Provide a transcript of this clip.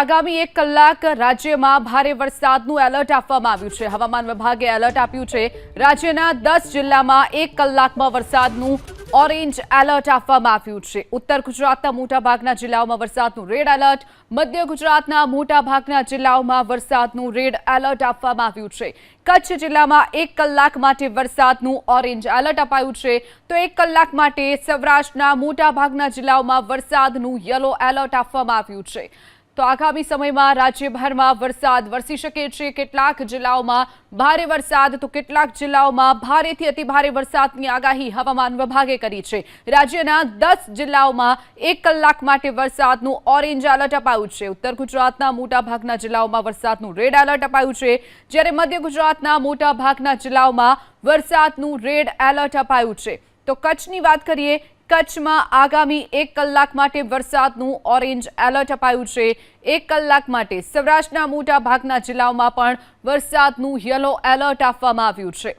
આગામી એક કલાક રાજ્યમાં ભારે વરસાદનું એલર્ટ આપવામાં આવ્યું છે. હવામાન વિભાગે એલર્ટ આપ્યું છે. રાજ્યના દસ જિલ્લામાં એક કલાકમાં વરસાદનું ઓરેન્જ એલર્ટ આપવામાં આવ્યું છે. ઉત્તર ગુજરાતના મોટાભાગના જિલ્લાઓમાં વરસાદનું રેડ એલર્ટ. મધ્ય ગુજરાતના મોટાભાગના જિલ્લાઓમાં વરસાદનું રેડ એલર્ટ આપવામાં આવ્યું છે. કચ્છ જિલ્લામાં એક કલાક માટે વરસાદનું ઓરેન્જ એલર્ટ અપાયું છે. તો એક કલાક માટે સૌરાષ્ટ્રના મોટાભાગના જિલ્લાઓમાં વરસાદનું યલો એલર્ટ આપવામાં આવ્યું છે. તો આગામી સમયમાં રાજ્યભરમાં વરસાદ વરસી શકે છે. કેટલાક જિલ્લાઓમાં ભારે વરસાદ, તો કેટલાક જિલ્લાઓમાં ભારેથી અતિભારે વરસાદની આગાહી હવામાન વિભાગે કરી છે. રાજ્યના દસ જિલ્લાઓમાં એક કલાક માટે વરસાદનું ઓરેન્જ એલર્ટ અપાયું છે. ઉત્તર ગુજરાતના મોટાભાગના જિલ્લાઓમાં વરસાદનું રેડ એલર્ટ અપાયું છે. જ્યારે મધ્ય ગુજરાતના મોટાભાગના જિલ્લાઓમાં વરસાદનું રેડ એલર્ટ અપાયું છે. તો કચ્છની વાત કરીએ કચ્છમાં આગામી એક કલાક માટે વરસાદનું ઓરેન્જ એલર્ટ અપાયું છે. એક કલાક માટે સૌરાષ્ટ્રના મોટા ભાગના જિલ્લાઓમાં પણ વરસાદનું યલો એલર્ટ આપવામાં આવ્યું છે.